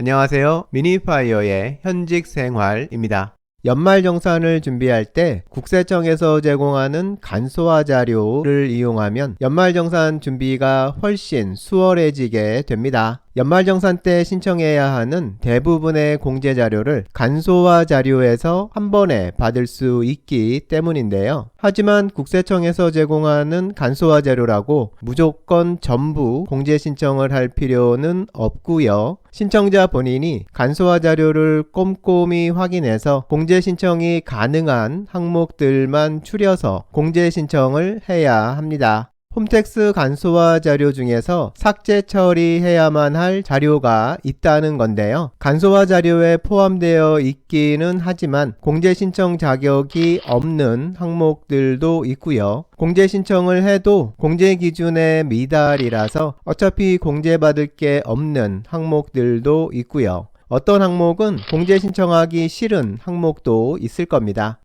안녕하세요. 미니파이어의 현직 생활입니다. 연말정산을 준비할 때 국세청에서 제공하는 간소화 자료를 이용하면 연말정산 준비가 훨씬 수월해지게 됩니다. 연말정산 때 신청해야 하는 대부분의 공제 자료를 간소화 자료에서 한 번에 받을 수 있기 때문인데요. 하지만 국세청에서 제공하는 간소화 자료라고 무조건 전부 공제 신청을 할 필요는 없고요. 신청자 본인이 간소화 자료를 꼼꼼히 확인해서 공제 신청이 가능한 항목들만 추려서 공제 신청을 해야 합니다. 홈택스 간소화 자료 중에서 삭제 처리해야만 할 자료가 있다는 건데요. 간소화 자료에 포함되어 있기는 하지만 공제 신청 자격이 없는 항목들도 있고요. 공제 신청을 해도 공제 기준에 미달이라서 어차피 공제받을 게 없는 항목들도 있고요. 어떤 항목은 공제 신청하기 싫은 항목도 있을 겁니다.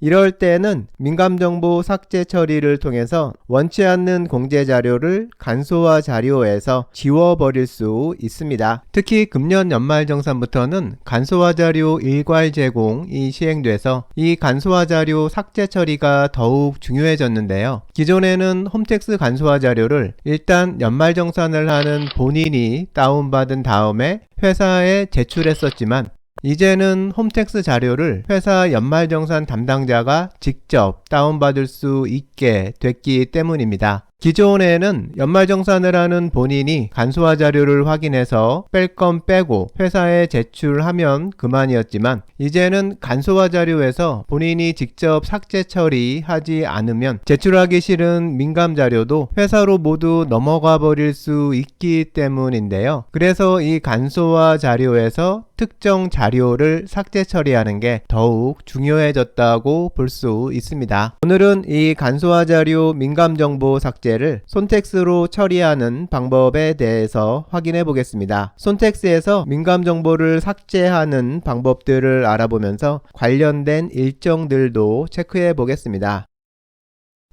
이럴 때는 민감정보 삭제 처리를 통해서 원치 않는 공제 자료를 간소화 자료에서 지워버릴 수 있습니다. 특히 금년 연말정산부터는 간소화 자료 일괄 제공이 시행돼서 이 간소화 자료 삭제 처리가 더욱 중요해졌는데요. 기존에는 홈택스 간소화 자료를 일단 연말정산을 하는 본인이 다운받은 다음에 회사에 제출했었지만 이제는 홈택스 자료를 회사 연말정산 담당자가 직접 다운받을 수 있게 됐기 때문입니다. 기존에는 연말정산을 하는 본인이 간소화 자료를 확인해서 뺄 건 빼고 회사에 제출하면 그만이었지만 이제는 간소화 자료에서 본인이 직접 삭제 처리하지 않으면 제출하기 싫은 민감 자료도 회사로 모두 넘어가 버릴 수 있기 때문인데요. 그래서 이 간소화 자료에서 특정 자료를 삭제 처리하는 게 더욱 중요해졌다고 볼 수 있습니다. 오늘은 이 간소화 자료 민감 정보 삭제 를 손텍스로 처리하는 방법에 대해서 확인해 보겠습니다. 손텍스에서 민감 정보를 삭제하는 방법들을 알아보면서 관련된 일정들도 체크해 보겠습니다.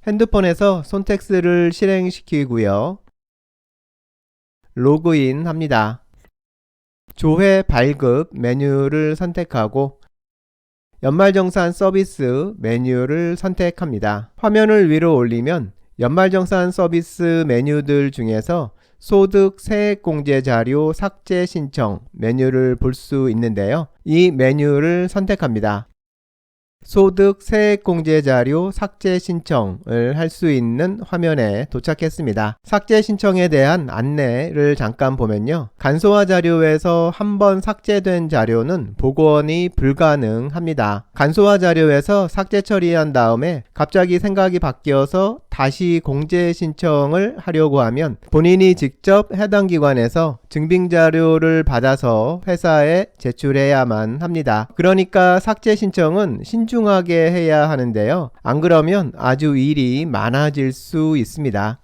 핸드폰에서 손텍스를 실행시키고요. 로그인 합니다. 조회 발급 메뉴를 선택하고 연말정산 서비스 메뉴를 선택합니다. 화면을 위로 올리면 연말정산 서비스 메뉴들 중에서 소득 세액공제 자료 삭제 신청 메뉴를 볼 수 있는데요. 이 메뉴를 선택합니다. 소득 세액공제 자료 삭제 신청을 할 수 있는 화면에 도착했습니다. 삭제 신청에 대한 안내를 잠깐 보면요. 간소화 자료에서 한 번 삭제된 자료는 복원이 불가능합니다. 간소화 자료에서 삭제 처리한 다음에 갑자기 생각이 바뀌어서 다시 공제 신청을 하려고 하면 본인이 직접 해당 기관에서 증빙 자료를 받아서 회사에 제출해야만 합니다. 그러니까 삭제 신청은 신중하게 해야 하는데요. 안 그러면 아주 일이 많아질 수 있습니다.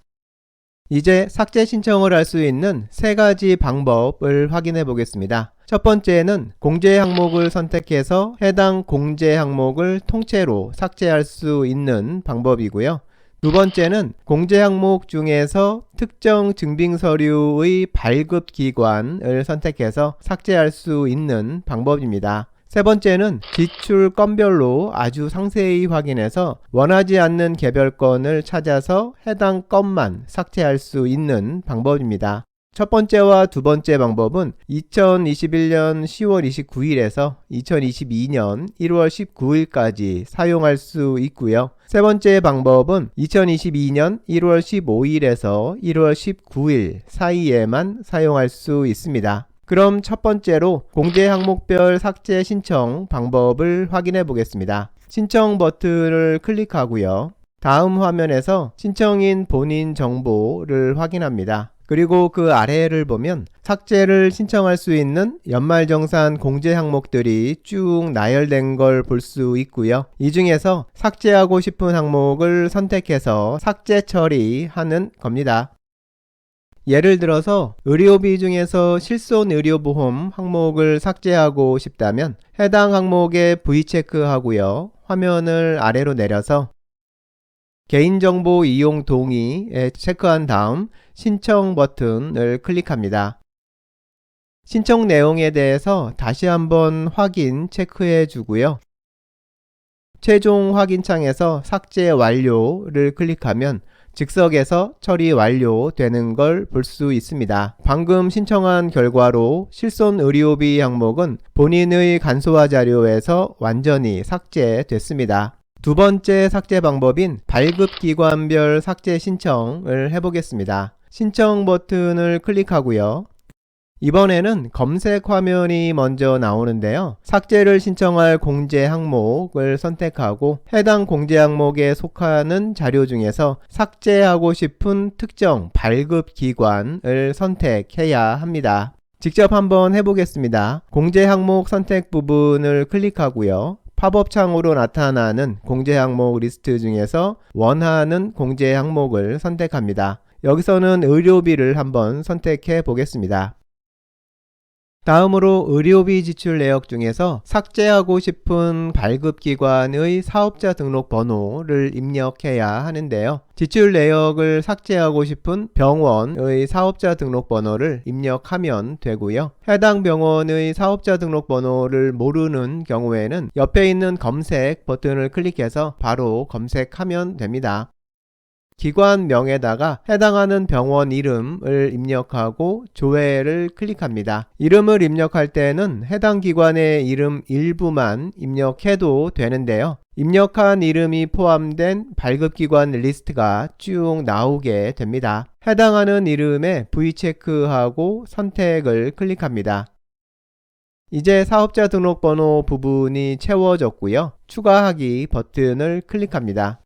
이제 삭제 신청을 할 수 있는 세 가지 방법을 확인해 보겠습니다. 첫 번째는 공제 항목을 선택해서 해당 공제 항목을 통째로 삭제할 수 있는 방법이고요. 두 번째는 공제 항목 중에서 특정 증빙 서류의 발급 기관을 선택해서 삭제할 수 있는 방법입니다. 세 번째는 지출 건별로 아주 상세히 확인해서 원하지 않는 개별 건을 찾아서 해당 건만 삭제할 수 있는 방법입니다. 첫 번째와 두 번째 방법은 2021년 10월 29일에서 2022년 1월 19일까지 사용할 수 있고요. 세 번째 방법은 2022년 1월 15일에서 1월 19일 사이에만 사용할 수 있습니다. 그럼 첫 번째로 공제 항목별 삭제 신청 방법을 확인해 보겠습니다. 신청 버튼을 클릭하고요. 다음 화면에서 신청인 본인 정보를 확인합니다. 그리고 그 아래를 보면 삭제를 신청할 수 있는 연말정산 공제 항목들이 쭉 나열된 걸 볼 수 있고요. 이 중에서 삭제하고 싶은 항목을 선택해서 삭제 처리하는 겁니다. 예를 들어서 의료비 중에서 실손 의료보험 항목을 삭제하고 싶다면 해당 항목에 V체크 하고요. 화면을 아래로 내려서 개인정보 이용 동의에 체크한 다음 신청 버튼을 클릭합니다. 신청 내용에 대해서 다시 한번 확인 체크해 주고요. 최종 확인 창에서 삭제 완료를 클릭하면 즉석에서 처리 완료되는 걸 볼 수 있습니다. 방금 신청한 결과로 실손 의료비 항목은 본인의 간소화 자료에서 완전히 삭제됐습니다. 두 번째 삭제 방법인 발급기관별 삭제 신청을 해보겠습니다. 신청 버튼을 클릭하고요. 이번에는 검색 화면이 먼저 나오는데요. 삭제를 신청할 공제 항목을 선택하고 해당 공제 항목에 속하는 자료 중에서 삭제하고 싶은 특정 발급 기관을 선택해야 합니다. 직접 한번 해보겠습니다. 공제 항목 선택 부분을 클릭하고요. 팝업 창으로 나타나는 공제 항목 리스트 중에서 원하는 공제 항목을 선택합니다. 여기서는 의료비를 한번 선택해 보겠습니다. 다음으로 의료비 지출 내역 중에서 삭제하고 싶은 발급기관의 사업자 등록 번호를 입력해야 하는데요. 지출 내역을 삭제하고 싶은 병원의 사업자 등록 번호를 입력하면 되고요. 해당 병원의 사업자 등록 번호를 모르는 경우에는 옆에 있는 검색 버튼을 클릭해서 바로 검색하면 됩니다. 기관명에다가 해당하는 병원 이름을 입력하고 조회를 클릭합니다. 이름을 입력할 때는 해당 기관의 이름 일부만 입력해도 되는데요. 입력한 이름이 포함된 발급기관 리스트가 쭉 나오게 됩니다. 해당하는 이름에 V체크하고 선택을 클릭합니다. 이제 사업자 등록번호 부분이 채워졌고요. 추가하기 버튼을 클릭합니다.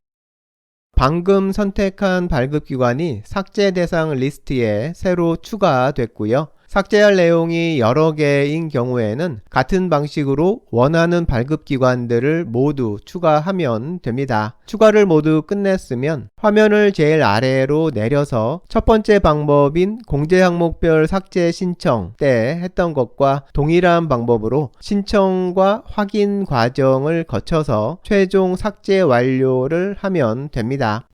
방금 선택한 발급기관이 삭제 대상 리스트에 새로 추가됐고요. 삭제할 내용이 여러 개인 경우에는 같은 방식으로 원하는 발급 기관들을 모두 추가하면 됩니다. 추가를 모두 끝냈으면 화면을 제일 아래로 내려서 첫 번째 방법인 공제 항목별 삭제 신청 때 했던 것과 동일한 방법으로 신청과 확인 과정을 거쳐서 최종 삭제 완료를 하면 됩니다.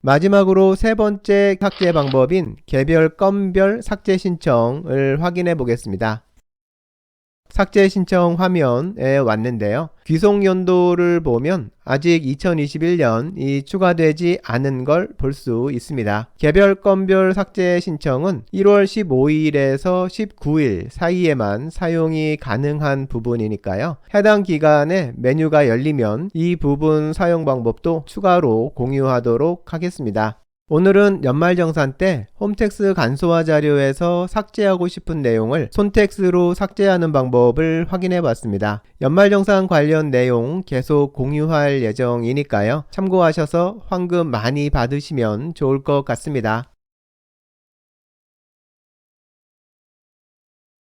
마지막으로 세 번째 삭제 방법인 개별 건별 삭제 신청을 확인해 보겠습니다. 삭제 신청 화면에 왔는데요. 귀속 연도를 보면 아직 2021년이 추가되지 않은 걸 볼 수 있습니다. 개별 건별 삭제 신청은 1월 15일에서 19일 사이에만 사용이 가능한 부분이니까요. 해당 기간에 메뉴가 열리면 이 부분 사용 방법도 추가로 공유하도록 하겠습니다. 오늘은 연말정산 때 홈택스 간소화 자료에서 삭제하고 싶은 내용을 손택스로 삭제하는 방법을 확인해 봤습니다. 연말정산 관련 내용 계속 공유할 예정이니까요. 참고하셔서 황금 많이 받으시면 좋을 것 같습니다.